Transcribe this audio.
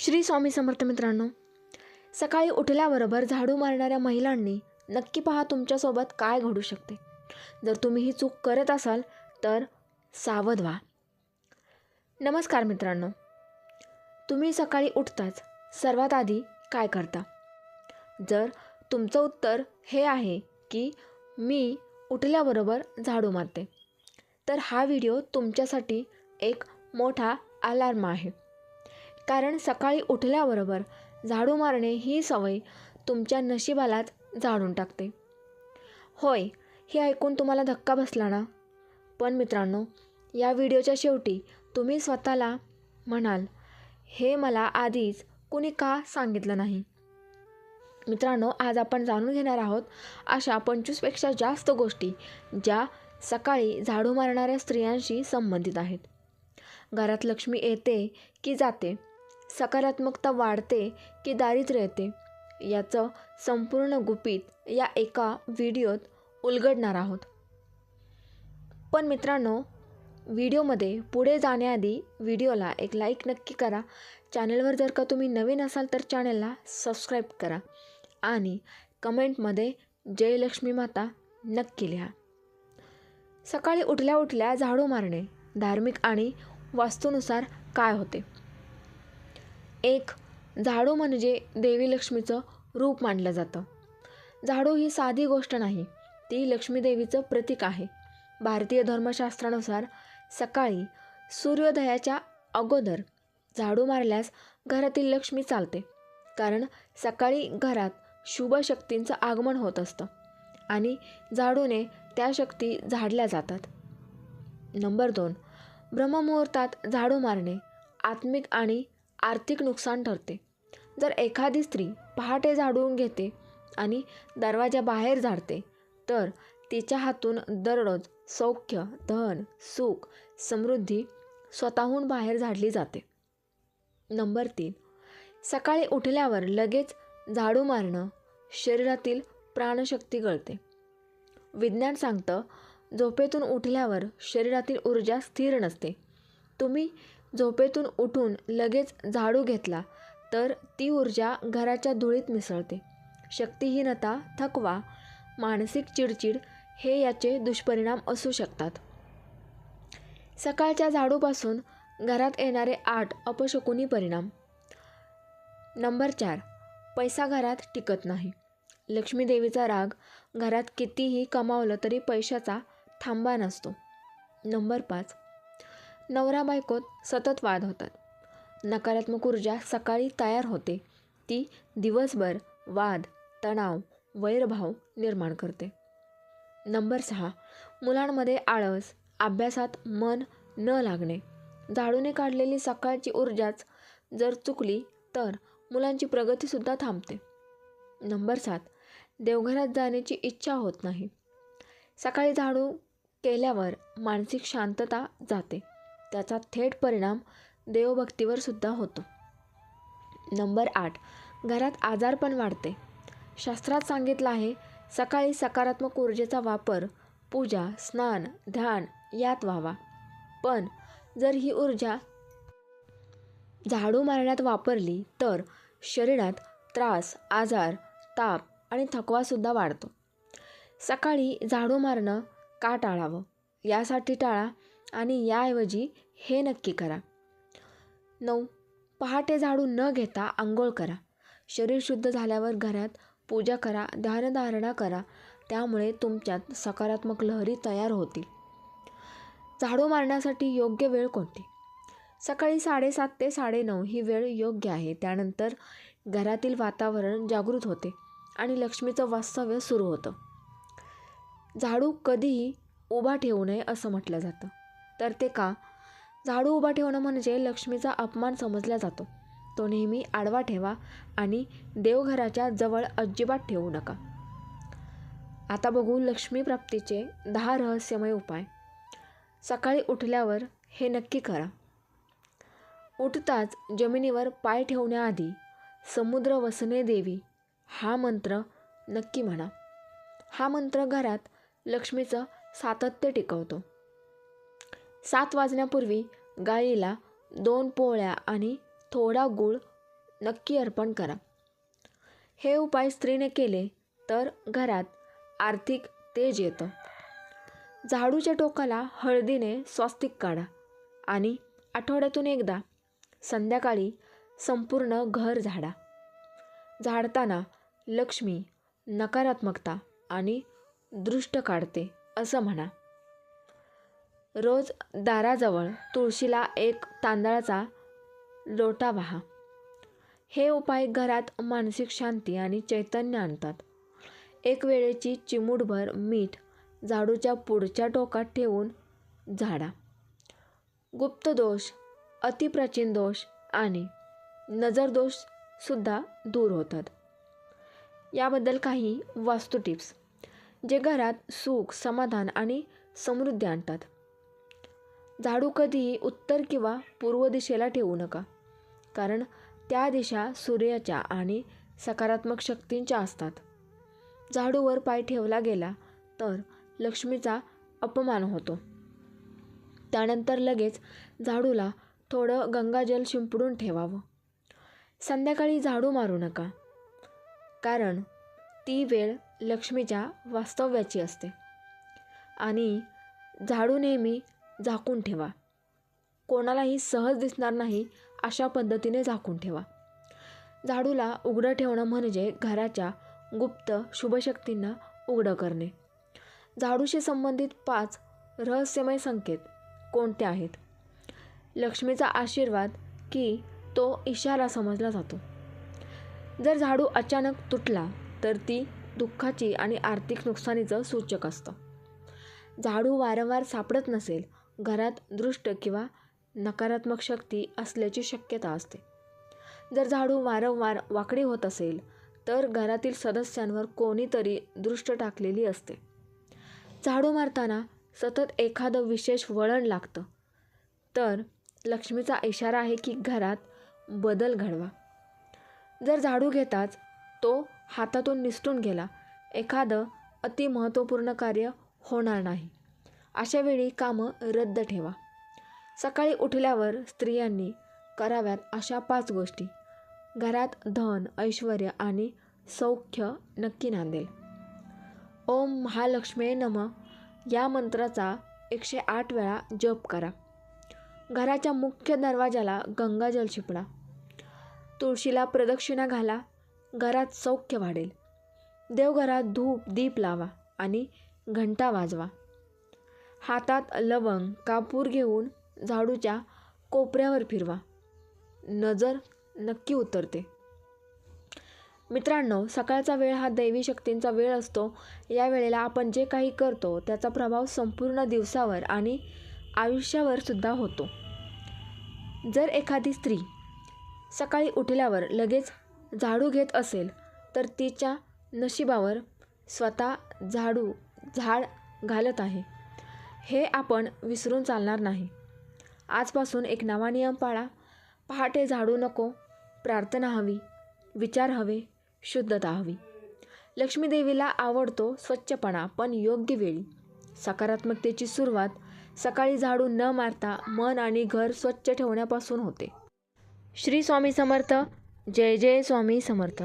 श्री स्वामी समर्थ मित्रांनो सकाळी उठल्याबरोबर झाडू मारणाऱ्या महिलांनी नक्की पहा तुमच्यासोबत काय घडू शकते. जर तुम्ही ही चूक करत असाल तर सावध व्हा. नमस्कार मित्रांनो तुम्ही सकाळी उठताच सर्वात आधी काय करता? जर तुमचं उत्तर हे आहे की मी उठल्याबरोबर झाडू मारते तर हा व्हिडिओ तुमच्यासाठी एक मोठा अलार्म आहे. कारण सकाळी उठल्याबरोबर झाडू मारणे ही सवय तुमच्या नशिबालाच झाडून टाकते. होय हे ऐकून तुम्हाला धक्का बसला ना? पण मित्रांनो या व्हिडिओच्या शेवटी तुम्ही स्वतःला म्हणाल हे मला आधीच कुणी का सांगितलं नाही? मित्रांनो आज आपण जाणून घेणार आहोत अशा पंचवीसपेक्षा जास्त गोष्टी ज्या सकाळी झाडू मारणाऱ्या स्त्रियांशी संबंधित आहेत. घरात लक्ष्मी येते की जाते? सकारात्मकता वाढते की दारिद्र्य येते. याचं संपूर्ण गुपित या एका व्हिडिओत उलगडणार आहोत. पण मित्रांनो व्हिडिओमध्ये पुढे जाण्याआधी व्हिडिओला एक लाईक नक्की करा. चॅनलवर जर का तुम्ही नवीन असाल तर चॅनलला सबस्क्राईब करा आणि कमेंटमध्ये जयलक्ष्मी माता नक्की लिहा. सकाळी उठल्या उठल्या झाडू मारणे धार्मिक आणि वास्तूनुसार काय होते? एक झाडू म्हणजे देवी लक्ष्मीचं रूप मानलं जातं. झाडू ही साधी गोष्ट नाही ती लक्ष्मीदेवीचं प्रतीक आहे. भारतीय धर्मशास्त्रानुसार सकाळी सूर्योदयाच्या अगोदर झाडू मारल्यास घरातील लक्ष्मी चालते कारण सकाळी घरात शुभ शक्तींचं आगमन होत असतं आणि झाडूने त्या शक्ती झाडल्या जातात. नंबर दोन ब्रह्ममुहूर्तात झाडू मारणे आत्मिक आणि आर्थिक नुकसान ठरते. जर एखादी स्त्री पहाटे झाडून घेते आणि दरवाजा बाहेर झाडते तर तिच्या हातून दररोज सौख्य धन सुख समृद्धी स्वतःहून बाहेर झाडली जाते. नंबर तीन. सकाळी उठल्यावर लगेच झाडू मारणं शरीरातील प्राणशक्ती गळते. विज्ञान सांगतं झोपेतून उठल्यावर शरीरातील ऊर्जा स्थिर नसते. तुम्ही झोपेतून उठून लगेच झाडू घेतला तर ती ऊर्जा घराच्या धुळीत मिसळते. शक्तिहीनता थकवा मानसिक चिडचिड हे याचे दुष्परिणाम असू शकतात. सकाळच्या झाडूपासून घरात येणारे आठ अपशकुनी परिणाम. नंबर चार पैसा घरात टिकत नाही. लक्ष्मीदेवीचा राग घरात कितीही कमावलं तरी पैशाचा थांबा नसतो. नंबर पाच नवरा बायकोत सतत वाद होतात. नकारात्मक ऊर्जा सकाळी तयार होते. ती दिवसभर वाद तणाव वैरभाव निर्माण करते. नंबर सहा मुलांमध्ये आळस अभ्यासात मन न लागणे. झाडूने काढलेली सकाळची ऊर्जाच जर चुकली तर मुलांची प्रगतीसुद्धा थांबते. नंबर सात देवघरात जाण्याची इच्छा होत नाही. सकाळी झाडू केल्यावर मानसिक शांतता जाते. त्याचा थेट परिणाम देवभक्तीवर सुद्धा होतो. नंबर आठ. घरात आजारपण वाढते. शास्त्रात सांगितलं आहे सकाळी सकारात्मक ऊर्जेचा वापर पूजा स्नान ध्यान यात व्हावा. पण जर ही ऊर्जा झाडू मारण्यात वापरली तर शरीरात त्रास आजार ताप आणि थकवासुद्धा वाढतो. सकाळी झाडू मारणं का टाळावं? यासाठी टाळा. आणि याऐवजी हे नक्की करा. नऊ. पहाटे झाडू न घेता आंघोळ करा. शरीर शुद्ध झाल्यावर घरात पूजा करा ध्यानधारणा करा. त्यामुळे तुमच्यात सकारात्मक लहरी तयार होतील. झाडू मारण्यासाठी योग्य वेळ कोणती? सकाळी साडेसात ते साडेनऊ ही वेळ योग्य आहे. त्यानंतर घरातील वातावरण जागृत होते आणि लक्ष्मीचं वास्तव्य सुरू होतं. झाडू कधीही उभा ठेवू नये असं म्हटलं जातं. तर ते का? झाडू उभा ठेवणं म्हणजे लक्ष्मीचा अपमान समजला जातो. तो नेहमी आडवा ठेवा आणि देवघराच्या जवळ अजिबात ठेवू नका. आता बघू लक्ष्मी प्राप्तीचे दहा रहस्यमय उपाय. सकाळी उठल्यावर हे नक्की करा. उठताच जमिनीवर पाय ठेवण्याआधी समुद्र वसने देवी हा मंत्र नक्की म्हणा. हा मंत्र घरात लक्ष्मीचं सातत्य टिकवतो. सात वाजण्यापूर्वी गाईला दोन पोळ्या आणि थोडा गूळ नक्की अर्पण करा. हे उपाय स्त्रीने केले तर घरात आर्थिक तेज येतं. झाडूच्या टोकाला हळदीने स्वास्तिक काढा आणि आठवड्यातून एकदा संध्याकाळी संपूर्ण घर झाडा. झाडताना लक्ष्मी नकारात्मकता आणि दृष्ट काढते असं म्हणा. रोज दाराजवळ तुळशीला एक तांदळाचा लोटा वाहा. हे उपाय घरात मानसिक शांती आणि चैतन्य आणतात. एक वेळेची चिमूटभर मीठ झाडूच्या पुढच्या टोकात ठेवून झाडा. गुप्त दोष अतिप्राचीन दोष आणि नजर दोषसुद्धा दूर होतात. याबद्दल काही वास्तू टिप्स जे घरात सुख समाधान आणि समृद्धी आणतात. झाडू कधीही उत्तर किंवा पूर्व दिशेला ठेवू नका. कारण त्या दिशा सूर्याच्या आणि सकारात्मक शक्तींच्या असतात. झाडूवर पाय ठेवला गेला तर लक्ष्मीचा अपमान होतो. त्यानंतर लगेच झाडूला थोडं गंगाजल शिंपडून ठेवावं. संध्याकाळी झाडू मारू नका. कारण ती वेळ लक्ष्मीच्या वास्तव्याची असते. आणि झाडू नेहमी झाकून ठेवा. कोणालाही सहज दिसणार नाही अशा पद्धतीने झाकून ठेवा. झाडूला उघडं ठेवणं म्हणजे घराच्या गुप्त शुभशक्तींना उघडं करणे. झाडूशी संबंधित पाच रहस्यमय संकेत कोणते आहेत? लक्ष्मीचा आशीर्वाद की तो इशारा समजला जातो? जर झाडू अचानक तुटला तर ती दुःखाची आणि आर्थिक नुकसानीचं सूचक असतं. झाडू वारंवार सापडत नसेल घरात दृष्ट किंवा नकारात्मक शक्ती असल्याची शक्यता असते. जर झाडू वारंवार वाकडी होत असेल तर घरातील सदस्यांवर कोणीतरी दृष्ट टाकलेली असते. झाडू मारताना सतत एखादं विशेष वळण लागतं. तर लक्ष्मीचा इशारा आहे की घरात बदल घडवा. जर झाडू घेताच तो हातातून निसटून गेला एखादं अति महत्त्वपूर्ण कार्य होणार नाही. अशा वेळी कामं रद्द ठेवा. सकाळी उठल्यावर स्त्रियांनी कराव्यात अशा पाच गोष्टी. घरात धन ऐश्वर आणि सौख्य नक्की नांदेल ओम महालक्ष्मी नम. या मंत्राचा एकशे आठ वेळा जप करा. घराच्या मुख्य दरवाजाला गंगाजल शिपडा तुळशीला प्रदक्षिणा घाला. घरात सौख्य वाढेल. देवघरात धूप दीप लावा आणि घंटा वाजवा. हातात लवंग कापूर घेऊन झाडूच्या कोपऱ्यावर फिरवा. नजर नक्की उतरते. मित्रांनो सकाळचा वेळ हा दैवी शक्तींचा वेळ असतो. या वेळेला आपण जे काही करतो त्याचा प्रभाव संपूर्ण दिवसावर आणि आयुष्यावर सुद्धा होतो. जर एखादी स्त्री सकाळी उठल्यावर लगेच झाडू घेत असेल तर तिच्या नशिबावर स्वतः झाडू झाड घालत आहे. हे आपण विसरून चालणार नाही. आजपासून एक नवा नियम पाळा. पहाटे झाडू नको प्रार्थना हवी विचार हवे शुद्धता हवी. लक्ष्मीदेवीला आवडतो स्वच्छपणा पण योग्य वेळी. सकारात्मकतेची सुरुवात सकाळी झाडू न मारता मन आणि घर स्वच्छ ठेवण्यापासून होते. श्री स्वामी समर्थ. जय जय स्वामी समर्थ.